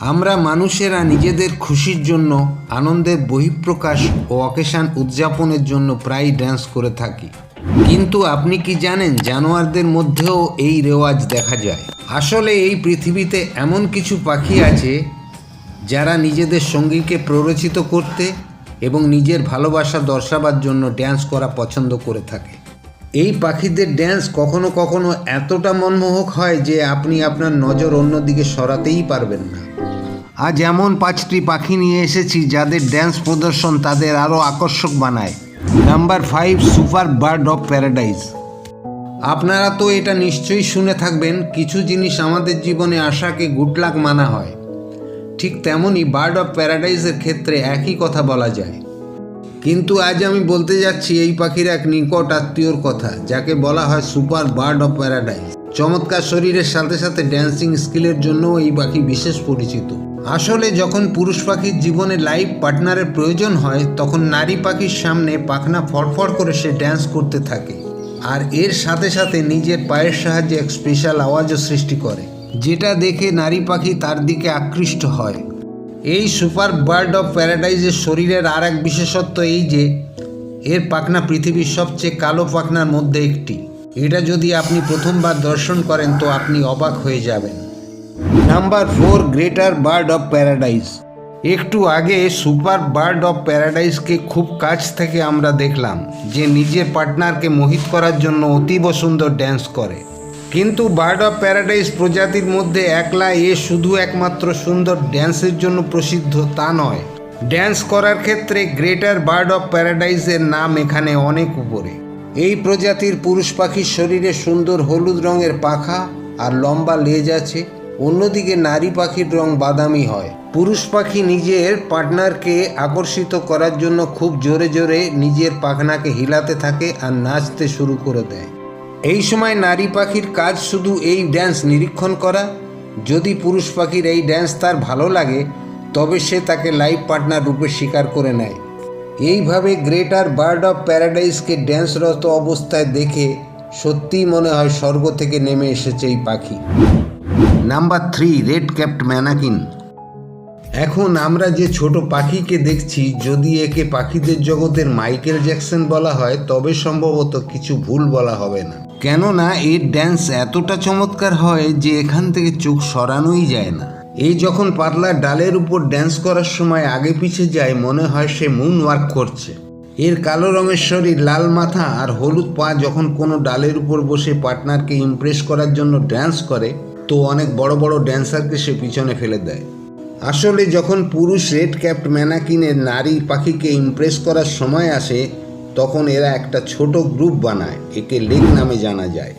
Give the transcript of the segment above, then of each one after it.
আমরা মানুষেরা নিজেদের খুশির জন্য, আনন্দের বহিঃপ্রকাশ ও অকেশান উদযাপনের জন্য প্রায় ড্যান্স করে থাকি। কিন্তু আপনি কি জানেন, জানোয়ারদের মধ্যেও এই রেওয়াজ দেখা যায়? আসলে এই পৃথিবীতে এমন কিছু পাখি আছে, যারা নিজেদের সঙ্গীকে প্ররোচিত করতে এবং নিজের ভালোবাসা দর্শাবার জন্য ড্যান্স করা পছন্দ করে থাকে। এই পাখিদের ড্যান্স কখনো কখনো এতটা মনমোহক হয় যে আপনি আপনার নজর অন্যদিকে সরাতেই পারবেন না। আজ এমন পাঁচটি পাখি নিয়ে এসেছি যাদের ড্যান্স প্রদর্শন তাদের আরও আকর্ষক বানায়। Number five super bird of paradise আপনারা তো এটা নিশ্চয়ই শুনে থাকবেন, কিছু জিনিস আমাদের জীবনে আসাকে গুড লাক মানা হয়। ঠিক তেমনই বার্ড অফ প্যারাডাইজের ক্ষেত্রে একই কথা বলা যায়। কিন্তু আজ আমি বলতে যাচ্ছি এই পাখির এক নিকট আত্মীয়র কথা, যাকে বলা হয় সুপার বার্ড অফ প্যারাডাইজ চমৎকার শরীরের সাথে সাথে ড্যান্সিং স্কিলের জন্য এই পাখি বিশেষ পরিচিত। আসলে যখন পুরুষ পাখির জীবনে লাইফ পার্টনারের প্রয়োজন হয়, তখন নারী পাখির সামনে পাখনা ফড়ফড় করে সে ড্যান্স করতে থাকে। আর এর সাথে সাথে নিজের পায়ের সাহায্যে এক স্পেশাল আওয়াজও সৃষ্টি করে, যেটা দেখে নারী পাখি তার দিকে আকৃষ্ট হয়। এই সুপার বার্ড অফ প্যারাডাইজের শরীরের আর এক বিশেষত্ব এই যে, এর পাখনা পৃথিবীর সবচেয়ে কালো পাখনার মধ্যে একটি। এটা যদি আপনি প্রথমবার দর্শন করেন, তো আপনি অবাক হয়ে যাবেন। Number four greater bird of paradise. একটু আগে সুপার বার্ড অফ প্যারাডাইজকে খুব কাছ থেকে আমরা দেখলাম, যে নিজের পার্টনারকে মোহিত করার জন্য অতীব সুন্দর ড্যান্স করে। কিন্তু বার্ড অফ প্যারাডাইজ প্রজাতির মধ্যে একলা এ শুধু একমাত্র সুন্দর ড্যান্সের জন্য প্রসিদ্ধ তা নয়। ড্যান্স করার ক্ষেত্রে গ্রেটার বার্ড অফ প্যারাডাইজের নাম এখানে অনেক উপরে। এই প্রজাতির পুরুষ পাখির শরীরে সুন্দর হলুদ রঙের পাখা আর লম্বা লেজ আছে। অন্যদিকে নারী পাখির রং বাদামি হয়। পুরুষ পাখি নিজের পার্টনারকে আকর্ষিত করার জন্য খুব জোরে জোরে নিজের পাখনাকে হিলাতে থাকে আর নাচতে শুরু করে দেয়। এই সময় নারী পাখির কাজ শুধু এই ড্যান্স নিরীক্ষণ করা। যদি পুরুষ পাখির এই ড্যান্স তার ভালো লাগে, তবে সে তাকে লাইফ পার্টনার রূপে স্বীকার করে নেয়। এইভাবে গ্রেটার বার্ড অফ প্যারাডাইসকে ড্যান্সরত অবস্থায় দেখে সত্যিই মনে হয় স্বর্গ থেকে নেমে এসেছে এই পাখি। Number three red capped manakin এখন আমরা যে ছোট পাখিকে দেখছি, যদি একে পাখিদের জগতের মাইকেল জ্যাকসন বলা হয়, তবে সম্ভবত কিছু ভুল বলা হবে না। কেননা, এর ড্যান্স এতটা চমৎকার হয় যে এখান থেকে চোখ সরানোই যায় না। এই যখন পাতলা ডালের উপর ড্যান্স করার সময় আগে পিছে যায়, মনে হয় সে মুন ওয়ার্ক করছে। এর কালো রঙের শরীর, লাল মাথা আর হলুদ পা যখন কোনো ডালের উপর বসে পার্টনারকে ইমপ্রেস করার জন্য ড্যান্স করে তো অনেক বড় বড় ড্যান্সারকে সে পিছনে ফেলে দেয়। আসলে যখন পুরুষ রেড ক্যাপ্ট ম্যানাকিনের নারী পাখিকে ইমপ্রেস করার সময় আসে, তখন এরা একটা ছোট গ্রুপ বানায়, একে লেক নামে জানা যায়।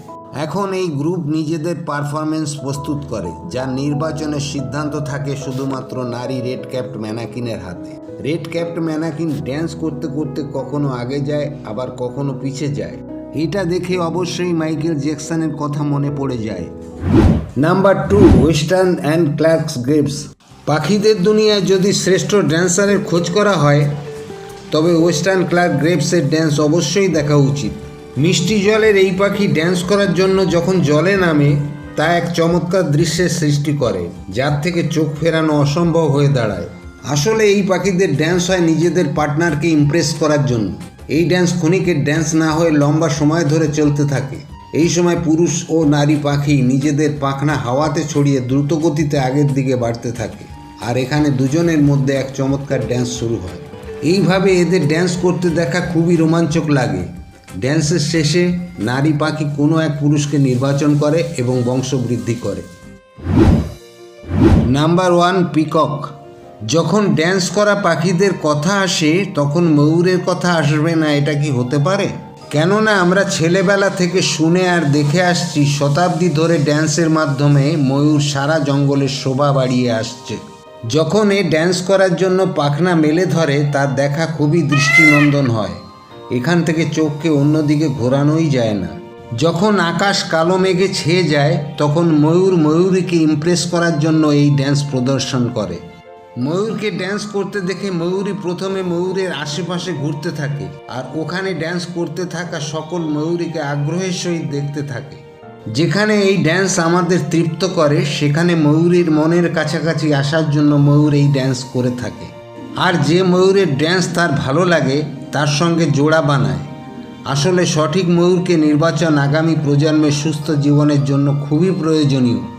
এখন এই গ্রুপ নিজেদের পারফরমেন্স প্রস্তুত করে, যা নির্বাচনের সিদ্ধান্ত থাকে শুধুমাত্র নারী রেড ক্যাপ্ট ম্যানাকিনের হাতে। রেড ক্যাপ্ট ম্যানাকিন ড্যান্স করতে করতে কখনো আগে যায়, আবার কখনো পিছে যায়। এটা দেখে অবশ্যই মাইকেল জ্যাকসনের কথা মনে পড়ে যায়। Number two western and Clark's grebes পাখিদের দুনিয়ায় যদি শ্রেষ্ঠ ড্যান্সারের খোঁজ করা হয়, তবে ওয়েস্টার্ন ক্লার্ক গ্রেভসের ড্যান্স অবশ্যই দেখা উচিত। মিষ্টি জলের এই পাখি ড্যান্স করার জন্য যখন জলে নামে, তা এক চমৎকার দৃশ্যের সৃষ্টি করে, যার থেকে চোখ ফেরানো অসম্ভব হয়ে দাঁড়ায়। আসলে এই পাখিদের ড্যান্স হয় নিজেদের পার্টনারকে ইমপ্রেস করার জন্য। এই ড্যান্স ক্ষণিকের ড্যান্স না হয়ে লম্বা সময় ধরে চলতে থাকে। এই সময় পুরুষ ও নারী পাখি নিজেদের পাখনা হাওয়াতে ছড়িয়ে দ্রুত গতিতে আগের দিকে বাড়তে থাকে। আর এখানে দুজনের মধ্যে এক চমৎকার ড্যান্স শুরু হয়। এইভাবে এদের ড্যান্স করতে দেখা খুবই রোমাঞ্চক লাগে। ড্যান্সের শেষে নারী পাখি কোনো এক পুরুষকে নির্বাচন করে এবং বংশবৃদ্ধি করে। নাম্বার ওয়ান পিকক যখন ড্যান্স করা পাখিদের কথা আসে, তখন ময়ূরের কথা আসবে না, এটা কি হতে পারে? কেননা আমরা ছেলেবেলা থেকে শুনে আর দেখে আসছি শতাব্দী ধরে ড্যান্সের মাধ্যমে ময়ূর সারা জঙ্গলের শোভা বাড়িয়ে আসছে। যখন এ ড্যান্স করার জন্য পাখনা মেলে ধরে, তার দেখা খুবই দৃষ্টিনন্দন হয়। এখান থেকে চোখকে অন্যদিকে ঘোরানোই যায় না। যখন আকাশ কালো মেঘে ছেয়ে যায়, তখন ময়ূর ময়ূরীকে ইমপ্রেস করার জন্য এই ড্যান্স প্রদর্শন করে। ময়ূরকে ড্যান্স করতে দেখে ময়ূরী প্রথমে ময়ূরের আশেপাশে ঘুরতে থাকে আর ওখানে ড্যান্স করতে থাকা সকল ময়ূরীকে আগ্রহের সহিত দেখতে থাকে। যেখানে এই ড্যান্স আমাদের তৃপ্ত করে, সেখানে ময়ূরীর মনের কাছাকাছি আসার জন্য ময়ূর এই ড্যান্স করে থাকে। আর যে ময়ূরের ড্যান্স তার ভালো লাগে, তার সঙ্গে জোড়া বানায়। আসলে সঠিক ময়ূরকে নির্বাচন আগামী প্রজন্মের সুস্থ জীবনের জন্য খুবই প্রয়োজনীয়।